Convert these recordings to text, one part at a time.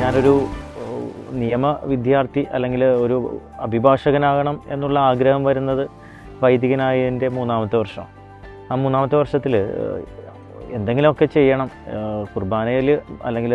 ഞാനൊരു നിയമ വിദ്യാർത്ഥി അല്ലെങ്കിൽ ഒരു അഭിഭാഷകനാകണം എന്നുള്ള ആഗ്രഹം വരുന്നത് വൈദികനായതിന്റെ മൂന്നാമത്തെ വർഷം. ആ മൂന്നാമത്തെ വർഷത്തിൽ എന്തെങ്കിലുമൊക്കെ ചെയ്യണം. കുർബാനയിൽ അല്ലെങ്കിൽ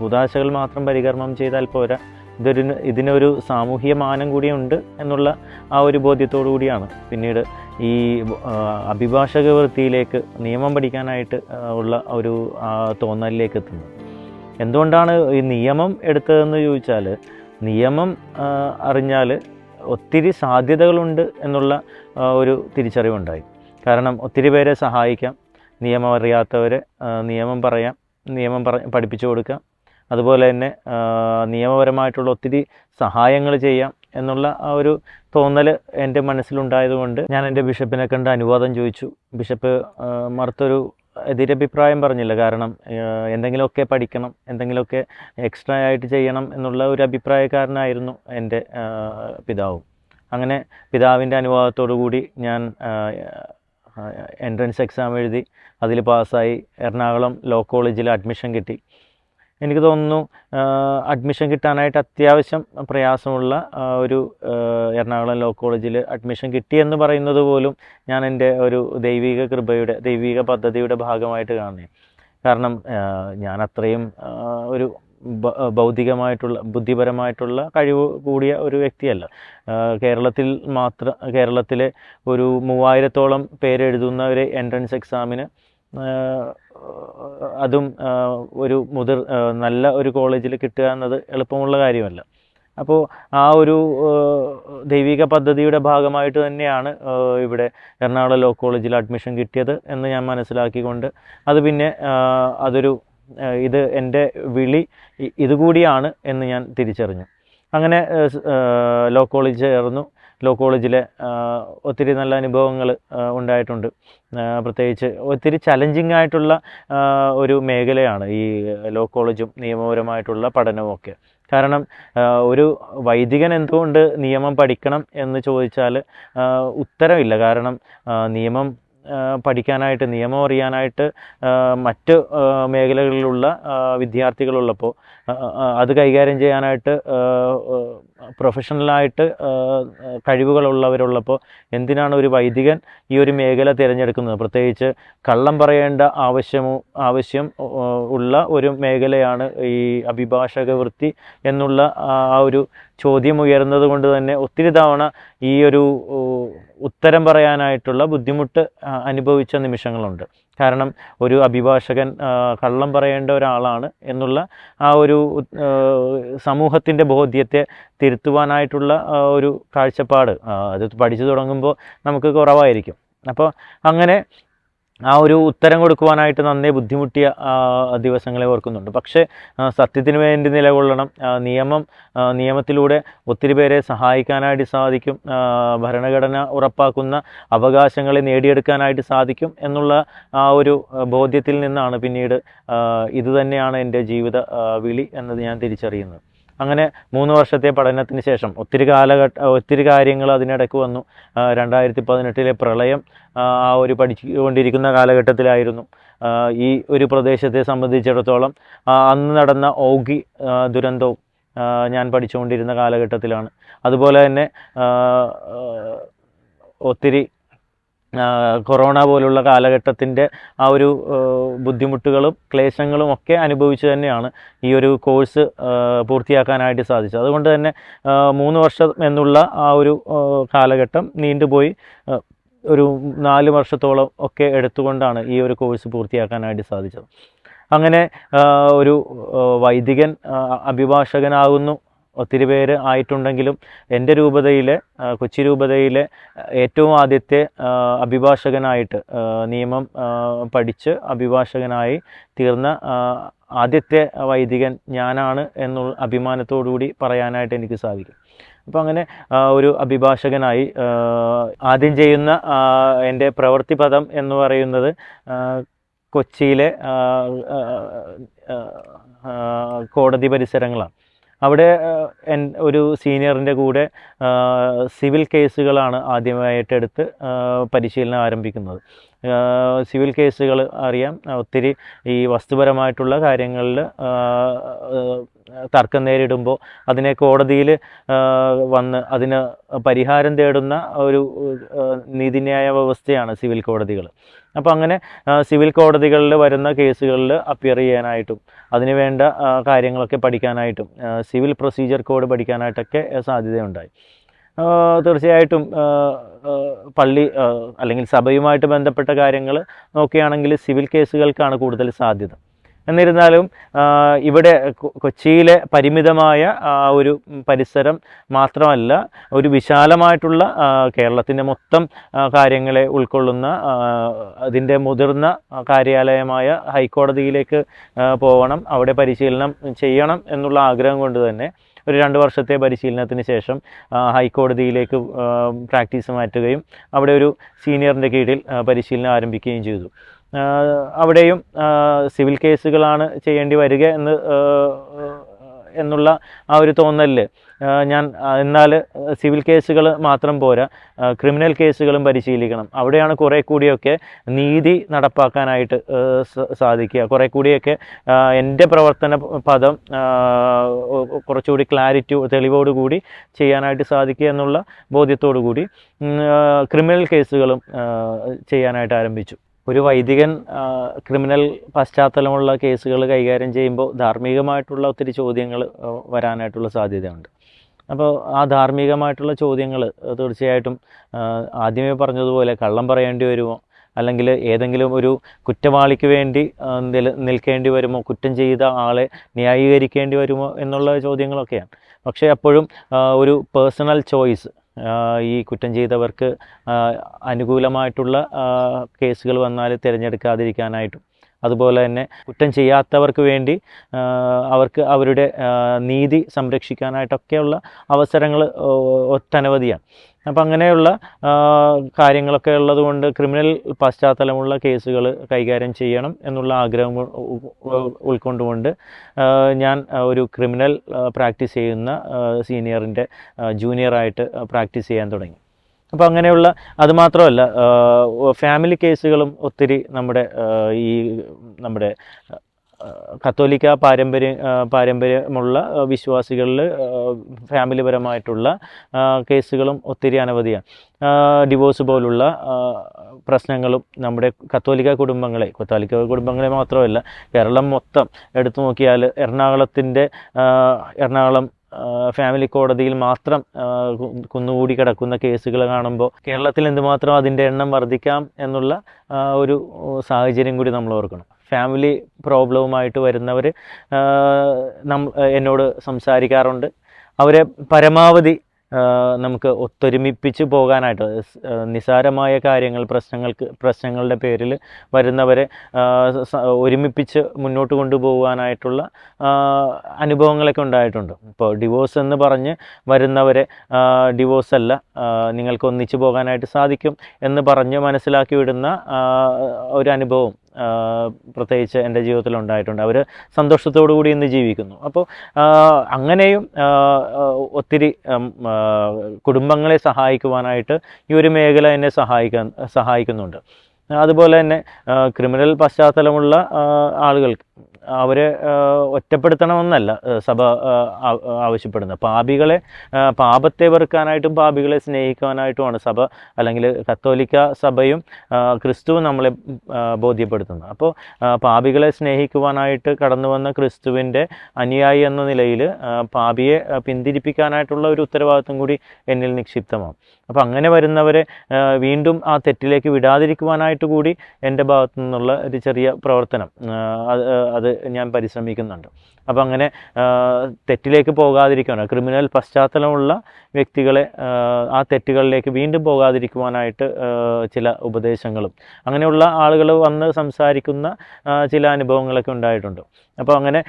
കൂതാശകൾ മാത്രം പരികർമ്മം ചെയ്താൽ പോരാ. ഇതൊരു ഇതിനൊരു സാമൂഹിക മാനം കൂടിയുണ്ട് എന്നുള്ള ആ ഒരു ബോധ്യത്തോടു കൂടിയാണ്. പിന്നീട് ഈ അഭിഭാഷക വൃത്തിയിലേക്ക് നിയമം പഠിക്കാനായിട്ട് ഉള്ള ഒരു തോന്നലിലേക്ക് എത്തുന്നത്. എന്തുകൊണ്ടാണ് ഈ നിയമം എടുത്തതെന്ന് ചോദിച്ചാൽ നിയമം അറിഞ്ഞാൽ ഒത്തിരി സാധ്യതകളുണ്ട് എന്നുള്ള ഒരു തിരിച്ചറിവുണ്ടായി. കാരണം ഒത്തിരി പേരെ സഹായിക്കാം നിയമം അറിയാത്തവരെ നിയമം പറയാം നിയമം പറ പഠിപ്പിച്ചു കൊടുക്കാം. അതുപോലെ തന്നെ നിയമപരമായിട്ടുള്ള ഒത്തിരി സഹായങ്ങൾ ചെയ്യാം എന്നുള്ള ആ ഒരു തോന്നൽ എന്റെ മനസ്സിലുണ്ടായതുകൊണ്ട് ഞാൻ എന്റെ ബിഷപ്പിനെ കണ്ട് അനുവാദം ചോദിച്ചു. ബിഷപ്പ് മറുത്തൊരു എതിരഭിപ്രായം പറഞ്ഞില്ല. കാരണം എന്തെങ്കിലുമൊക്കെ പഠിക്കണം എന്തെങ്കിലുമൊക്കെ എക്സ്ട്രാ ആയിട്ട് ചെയ്യണം എന്നുള്ള ഒരു അഭിപ്രായക്കാരനായിരുന്നു എന്റെ പിതാവും. അങ്ങനെ പിതാവിന്റെ അനുവാദത്തോടു കൂടി ഞാൻ എൻട്രൻസ് എക്സാം എഴുതി അതിൽ പാസ്സായി എറണാകുളം ലോ കോളേജിൽ അഡ്മിഷൻ കിട്ടി. എനിക്ക് തോന്നുന്നു അഡ്മിഷൻ കിട്ടാനായിട്ട് അത്യാവശ്യം പ്രയാസമുള്ള ഒരു എറണാകുളം ലോ കോളേജിൽ അഡ്മിഷൻ കിട്ടിയെന്ന് പറയുന്നത് പോലും ഞാൻ എന്റെ ഒരു ദൈവിക കൃപയുടെ ദൈവിക പദ്ധതിയുടെ ഭാഗമായിട്ട് കാണുന്നത് കാരണം ഞാൻ അത്രയും ഒരു ഭൗതികമായിട്ടുള്ള ബുദ്ധിപരമായിട്ടുള്ള കഴിവ് കൂടിയ ഒരു വ്യക്തിയല്ല. കേരളത്തിൽ മാത്രം കേരളത്തിലെ ഒരു മൂവായിരത്തോളം പേരെഴുതുന്ന ഒരു എൻട്രൻസ് എക്സാമിന് അതും ഒരു മുതിർ നല്ല ഒരു കോളേജിൽ കിട്ടുക എന്നത് എളുപ്പമുള്ള കാര്യമല്ല. അപ്പോൾ ആ ഒരു ദൈവിക പദ്ധതിയുടെ ഭാഗമായിട്ട് തന്നെയാണ് ഇവിടെ എറണാകുളം ലോ കോളേജിൽ അഡ്മിഷൻ കിട്ടിയത് എന്ന് ഞാൻ മനസ്സിലാക്കിക്കൊണ്ട് അത് പിന്നെ അതൊരു ഇത് എന്റെ വിളി ഇതുകൂടിയാണ് എന്ന് ഞാൻ തിരിച്ചറിഞ്ഞു. അങ്ങനെ ലോ കോളേജ് ചേർന്നു. ലോ കോളേജിലെ ഒത്തിരി നല്ല അനുഭവങ്ങൾ ഉണ്ടായിട്ടുണ്ട്. പ്രത്യേകിച്ച് ഒത്തിരി ചലഞ്ചിങ് ആയിട്ടുള്ള ഒരു മേഖലയാണ് ഈ ലോ കോളേജും നിയമപരമായിട്ടുള്ള പഠനമൊക്കെ കാരണം ഒരു വൈദികൻ എന്തുകൊണ്ട് നിയമം പഠിക്കണം എന്ന് ചോദിച്ചാൽ ഉത്തരവില്ല കാരണം നിയമം പഠിക്കാനായിട്ട് നിയമം അറിയാനായിട്ട് മറ്റ് മേഖലകളിലുള്ള വിദ്യാർത്ഥികളുള്ളപ്പോൾ അത് കൈകാര്യം ചെയ്യാനായിട്ട് പ്രൊഫഷണലായിട്ട് കഴിവുകളുള്ളവരുള്ളപ്പോൾ എന്തിനാണ് ഒരു വൈദികൻ ഈ ഒരു മേഖല തിരഞ്ഞെടുക്കുന്നത്? പ്രത്യേകിച്ച് കള്ളം പറയേണ്ട ആവശ്യമോ ആവശ്യം ഉള്ള ഒരു മേഖലയാണ് ഈ അഭിഭാഷക വൃത്തി എന്നുള്ള ആ ഒരു ചോദ്യം ഉയർന്നത് കൊണ്ട് തന്നെ ഒത്തിരി തവണ ഈ ഒരു ഉത്തരം പറയാനായിട്ടുള്ള ബുദ്ധിമുട്ട് അനുഭവിച്ച നിമിഷങ്ങളുണ്ട്. കാരണം ഒരു അഭിഭാഷകൻ കള്ളം പറയേണ്ട ഒരാളാണ് എന്നുള്ള ആ ഒരു സമൂഹത്തിന്റെ ബോധ്യത്തെ തിരുത്തുവാനായിട്ടുള്ള ഒരു കാഴ്ചപ്പാട്. അത് പഠിച്ചു തുടങ്ങുമ്പോൾ നമുക്ക് കുറവായിരിക്കും. അപ്പോൾ അങ്ങനെ ആ ഒരു ഉത്തരം കൊടുക്കുവാനായിട്ട് നന്നേ ബുദ്ധിമുട്ടിയ ദിവസങ്ങളെ ഓർക്കുന്നുണ്ട്. പക്ഷേ സത്യത്തിന് വേണ്ടി നിലകൊള്ളണം. നിയമം നിയമത്തിലൂടെ ഒത്തിരി പേരെ സഹായിക്കാനായിട്ട് സാധിക്കും. ഭരണഘടന ഉറപ്പാക്കുന്ന അവകാശങ്ങളെ നേടിയെടുക്കാനായിട്ട് സാധിക്കും എന്നുള്ള ആ ഒരു ബോധ്യത്തിൽ നിന്നാണ് പിന്നീട് ഇതുതന്നെയാണ് ഇത് തന്നെയാണ് എന്റെ ജീവിത വിളി എന്നത് ഞാൻ തിരിച്ചറിയുന്നത്. അങ്ങനെ മൂന്ന് വർഷത്തെ പഠനത്തിന് ശേഷം ഒത്തിരി കാലഘട്ട ഒത്തിരി കാര്യങ്ങൾ അതിനിടയ്ക്ക് വന്നു. രണ്ടായിരത്തി പതിനെട്ടിലെ പ്രളയം ആ ഒരു പഠിച്ചുകൊണ്ടിരിക്കുന്ന കാലഘട്ടത്തിലായിരുന്നു. ഈ ഒരു പ്രദേശത്തെ സംബന്ധിച്ചിടത്തോളം അന്ന് നടന്ന ഓഗി ദുരന്തവും ഞാൻ പഠിച്ചുകൊണ്ടിരുന്ന കാലഘട്ടത്തിലാണ്. അതുപോലെ തന്നെ ഒത്തിരി കൊറോണ പോലുള്ള കാലഘട്ടത്തിന്റെ ആ ഒരു ബുദ്ധിമുട്ടുകളും ക്ലേശങ്ങളും ഒക്കെ അനുഭവിച്ച് തന്നെയാണ് ഈ ഒരു കോഴ്സ് പൂർത്തിയാക്കാനായിട്ട് സാധിച്ചത്. അതുകൊണ്ട് തന്നെ മൂന്ന് വർഷം എന്നുള്ള ആ ഒരു കാലഘട്ടം നീണ്ടുപോയി ഒരു നാല് വർഷത്തോളം ഒക്കെ എടുത്തുകൊണ്ടാണ് ഈ ഒരു കോഴ്സ് പൂർത്തിയാക്കാനായിട്ട് സാധിച്ചത്. അങ്ങനെ ഒരു വൈദികൻ അഭിഭാഷകനാകുന്നു ഒത്തിരി പേര് ആയിട്ടുണ്ടെങ്കിലും എന്റെ രൂപതയിലെ കൊച്ചി രൂപതയിലെ ഏറ്റവും ആദ്യത്തെ അഭിഭാഷകനായിട്ട് നിയമം പഠിച്ച് അഭിഭാഷകനായി തീർന്ന ആദ്യത്തെ വൈദികൻ ഞാനാണ് എന്നുള്ള അഭിമാനത്തോടുകൂടി പറയാനായിട്ട് എനിക്ക് സാധിക്കും. അപ്പോൾ അങ്ങനെ ഒരു അഭിഭാഷകനായി ആദ്യം ചെയ്യുന്ന എന്റെ പ്രവൃത്തി പദം എന്ന് പറയുന്നത് കൊച്ചിയിലെ കോടതി പരിസരങ്ങളാണ്. അവിടെ ഒരു സീനിയറിന്റെ കൂടെ സിവിൽ കേസുകളാണ് ആദ്യമായിട്ട് എടുത്ത് പരിശീലനം ആരംഭിക്കുന്നത്. സിവിൽ കേസുകൾ അറിയാം. ഒത്തിരി ഈ വസ്തുപരമായിട്ടുള്ള കാര്യങ്ങളിൽ തർക്കം നേരിടുമ്പോൾ അതിനെ കോടതിയിൽ വന്ന് അതിന് പരിഹാരം തേടുന്ന ഒരു നീതിന്യായ വ്യവസ്ഥയാണ് സിവിൽ കോടതികൾ. അപ്പോൾ അങ്ങനെ സിവിൽ കോടതികളിൽ വരുന്ന കേസുകളിൽ അപ്പിയർ ചെയ്യാനായിട്ടും അതിനുവേണ്ട കാര്യങ്ങളൊക്കെ പഠിക്കാനായിട്ടും സിവിൽ പ്രൊസീജിയർ കോഡ് പഠിക്കാനായിട്ടൊക്കെ സാധ്യതയുണ്ടായി. തീർച്ചയായിട്ടും പള്ളി അല്ലെങ്കിൽ സഭയുമായിട്ട് ബന്ധപ്പെട്ട കാര്യങ്ങൾ നോക്കുകയാണെങ്കിൽ സിവിൽ കേസുകൾക്കാണ് കൂടുതൽ സാധ്യത. എന്നിരുന്നാലും ഇവിടെ കൊച്ചിയിലെ പരിമിതമായ ഒരു പരിസരം മാത്രമല്ല ഒരു വിശാലമായിട്ടുള്ള കേരളത്തിന്റെ മൊത്തം കാര്യങ്ങളെ ഉൾക്കൊള്ളുന്ന അതിന്റെ മുതിർന്ന കാര്യാലയമായ ഹൈക്കോടതിയിലേക്ക് പോകണം അവിടെ പരിശീലനം ചെയ്യണം എന്നുള്ള ആഗ്രഹം കൊണ്ട് തന്നെ ഒരു രണ്ട് വർഷത്തെ പരിശീലനത്തിന് ശേഷം ഹൈക്കോടതിയിലേക്ക് പ്രാക്ടീസ് മാറ്റുകയും അവിടെ ഒരു സീനിയറിന്റെ കീഴിൽ പരിശീലനം ആരംഭിക്കുകയും ചെയ്തു. അവിടെയും സിവിൽ കേസുകളാണ് ചെയ്യേണ്ടി വരിക എന്ന് എന്നുള്ള ആ ഒരു തോന്നലിൽ ഞാൻ എന്നാൽ സിവിൽ കേസുകൾ മാത്രം പോരാ. ക്രിമിനൽ കേസുകളും പരിശീലിക്കണം. അവിടെയാണ് കുറേ കൂടിയൊക്കെ നീതി നടപ്പാക്കാനായിട്ട് സാധിക്കുക. കുറേ കൂടിയൊക്കെ എന്റെ പ്രവർത്തന പദം കുറച്ചുകൂടി ക്ലാരിറ്റി തെളിവോടുകൂടി ചെയ്യാനായിട്ട് സാധിക്കുക എന്നുള്ള ബോധ്യത്തോടു കൂടി ക്രിമിനൽ കേസുകളും ചെയ്യാനായിട്ട് ആരംഭിച്ചു. ഒരു വൈദികൻ ക്രിമിനൽ പശ്ചാത്തലമുള്ള കേസുകൾ കൈകാര്യം ചെയ്യുമ്പോൾ ധാർമ്മികമായിട്ടുള്ള ഒത്തിരി ചോദ്യങ്ങൾ വരാനായിട്ടുള്ള സാധ്യതയുണ്ട്. അപ്പോൾ ആ ധാർമ്മികമായിട്ടുള്ള ചോദ്യങ്ങൾ തീർച്ചയായിട്ടും ആദ്യമേ പറഞ്ഞതുപോലെ കള്ളം പറയേണ്ടി വരുമോ? അല്ലെങ്കിൽ ഏതെങ്കിലും ഒരു കുറ്റവാളിക്ക് വേണ്ടി നിൽക്കേണ്ടി വരുമോ? കുറ്റം ചെയ്ത ആളെ ന്യായീകരിക്കേണ്ടി വരുമോ? എന്നുള്ള ചോദ്യങ്ങളൊക്കെയാണ്. പക്ഷേ അപ്പോഴും ഒരു പേഴ്സണൽ ചോയ്സ് ഈ കുറ്റം ചെയ്തവർക്ക് അനുകൂലമായിട്ടുള്ള കേസുകൾ വന്നാൽ തിരഞ്ഞെടുക്കാതിരിക്കാനായിട്ടും. അതുപോലെ തന്നെ കുറ്റം ചെയ്യാത്തവർക്ക് വേണ്ടി അവർക്ക് അവരുടെ നീതി സംരക്ഷിക്കാനായിട്ടൊക്കെയുള്ള അവസരങ്ങൾ ഒട്ടനവധിയാണ്. അപ്പം അങ്ങനെയുള്ള കാര്യങ്ങളൊക്കെ ഉള്ളതുകൊണ്ട് ക്രിമിനൽ പശ്ചാത്തലമുള്ള കേസുകൾ കൈകാര്യം ചെയ്യണം എന്നുള്ള ആഗ്രഹം ഉൾക്കൊണ്ടുകൊണ്ട് ഞാൻ ഒരു ക്രിമിനൽ പ്രാക്ടീസ് ചെയ്യുന്ന സീനിയറിന്റെ ജൂനിയറായിട്ട് പ്രാക്ടീസ് ചെയ്യാൻ തുടങ്ങി. അപ്പോൾ അങ്ങനെയുള്ള അതുമാത്രമല്ല ഫാമിലി കേസുകളും ഒത്തിരി നമ്മുടെ ഈ നമ്മുടെ കത്തോലിക്ക പാരമ്പര്യം പാരമ്പര്യമുള്ള വിശ്വാസികളിൽ ഫാമിലി ഫാമിലിപരമായിട്ടുള്ള കേസുകളും ഒത്തിരി അനവധിയാണ്. ഡിവോഴ്സ് പോലുള്ള പ്രശ്നങ്ങളും നമ്മുടെ കത്തോലിക്ക കുടുംബങ്ങളെ കത്തോലിക്ക കുടുംബങ്ങളെ മാത്രമല്ല കേരളം മൊത്തം എടുത്തു നോക്കിയാൽ എറണാകുളത്തിന്റെ എറണാകുളം ഫാമിലി കോടതിയിൽ മാത്രം കുന്നുകൂടി കിടക്കുന്ന കേസുകൾ കാണുമ്പോൾ കേരളത്തിൽ എന്തുമാത്രം അതിന്റെ എണ്ണം വർദ്ധിക്കാം എന്നുള്ള ഒരു സാഹചര്യം കൂടി നമ്മൾ ഓർക്കണം. ഫാമിലി പ്രോബ്ലവുമായിട്ട് വരുന്നവർ നം എന്നോട് സംസാരിക്കാറുണ്ട്. അവരെ പരമാവധി നമുക്ക് ഒത്തൊരുമിപ്പിച്ച് പോകാനായിട്ട് നിസാരമായ കാര്യങ്ങൾ പ്രശ്നങ്ങൾക്ക് പ്രശ്നങ്ങളുടെ പേരിൽ വരുന്നവരെ ഒരുമിപ്പിച്ച് മുന്നോട്ട് കൊണ്ടുപോകാനായിട്ടുള്ള അനുഭവങ്ങളൊക്കെ ഉണ്ടായിട്ടുണ്ട്. ഇപ്പോൾ ഡിവോഴ്സ് എന്ന് പറഞ്ഞ് വരുന്നവരെ ഡിവോഴ്സ് അല്ല നിങ്ങൾക്ക് ഒന്നിച്ചു പോകാനായിട്ട് സാധിക്കും എന്ന് പറഞ്ഞ് മനസ്സിലാക്കി വിടുന്ന ഒരു അനുഭവം പ്രത്യേകിച്ച് എന്റെ ജീവിതത്തിൽ ഉണ്ടായിട്ടുണ്ട് അവർ സന്തോഷത്തോടു കൂടി ഇന്ന് ജീവിക്കുന്നു. അപ്പോൾ അങ്ങനെയും ഒത്തിരി കുടുംബങ്ങളെ സഹായിക്കുവാനായിട്ട് ഈ ഒരു മേഖല എന്നെ സഹായിക്കാൻ സഹായിക്കുന്നുണ്ട്. അതുപോലെ തന്നെ ക്രിമിനൽ പശ്ചാത്തലമുള്ള ആളുകൾക്ക് അവരെ ഒറ്റപ്പെടുത്തണമെന്നല്ല സഭ ആവശ്യപ്പെടുന്നത്. പാപികളെ പാപത്തെ വെറുക്കാനായിട്ടും പാപികളെ സ്നേഹിക്കാനായിട്ടുമാണ് സഭ അല്ലെങ്കിൽ കത്തോലിക്ക സഭയും ക്രിസ്തുവും നമ്മളെ ബോധ്യപ്പെടുത്തുന്നത്. അപ്പോൾ പാപികളെ സ്നേഹിക്കുവാനായിട്ട് കടന്നു വന്ന ക്രിസ്തുവിന്റെ അനുയായി എന്ന നിലയിൽ പാപിയെ പിന്തിരിപ്പിക്കാനായിട്ടുള്ള ഒരു ഉത്തരവാദിത്വം കൂടി എന്നിൽ നിക്ഷിപ്തമാണ് അപ്പോൾ അങ്ങനെ വരുന്നവരെ വീണ്ടും ആ തെറ്റിലേക്ക് വിടാതിരിക്കുവാനായിട്ട് കൂടി എന്റെ ഭാഗത്തു നിന്നുള്ള ഒരു ചെറിയ പ്രവർത്തനം അത് ഞാൻ പരിശ്രമിക്കുന്നുണ്ട്. അപ്പോൾ അങ്ങനെ തെറ്റിലേക്ക് പോകാതിരിക്കുവാനോ ക്രിമിനൽ പശ്ചാത്തലമുള്ള വ്യക്തികളെ ആ, തെറ്റുകളിലേക്ക് വീണ്ടും പോകാതിരിക്കുവാനായിട്ട് ചില ഉപദേശങ്ങളും അങ്ങനെയുള്ള ആളുകൾ വന്ന് സംസാരിക്കുന്ന ചില അനുഭവങ്ങളൊക്കെ ഉണ്ടായിട്ടുണ്ട്. അപ്പോൾ അങ്ങനെ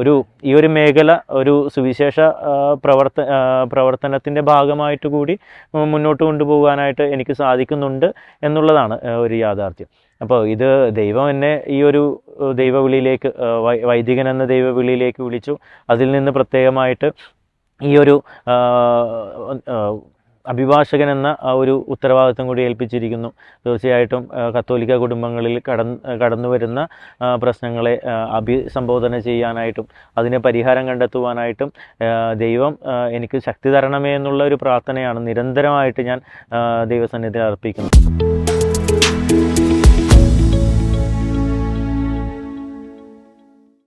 ഒരു ഈ ഒരു മേഖല ഒരു സുവിശേഷ പ്രവർത്ത പ്രവർത്തനത്തിന്റെ ഭാഗമായിട്ട് കൂടി മുന്നോട്ട് കൊണ്ടുപോകാനായിട്ട് എനിക്ക് സാധിക്കുന്നുണ്ട് എന്നുള്ളതാണ് ഒരു യാഥാർത്ഥ്യം. അപ്പോൾ ഇത് ദൈവം എന്നെ ഈ ഒരു ദൈവവിളിയിലേക്ക് വൈദികൻ എന്ന ദൈവവിളിയിലേക്ക് വിളിച്ചു. അതിൽ നിന്ന് പ്രത്യേകമായിട്ട് ഈ ഒരു അഭിഭാഷകൻ എന്ന ഒരു ഉത്തരവാദിത്വം കൂടി ഏൽപ്പിച്ചിരിക്കുന്നു. തീർച്ചയായിട്ടും കത്തോലിക്ക കുടുംബങ്ങളിൽ കടന്ന് കടന്നു വരുന്ന പ്രശ്നങ്ങളെ അഭിസംബോധന ചെയ്യാനായിട്ടും അതിന് പരിഹാരം കണ്ടെത്തുവാനായിട്ടും ദൈവം എനിക്ക് ശക്തി തരണമേ എന്നുള്ള ഒരു പ്രാർത്ഥനയാണ് നിരന്തരമായിട്ട് ഞാൻ ദൈവസന്നിധി അർപ്പിക്കുന്നത്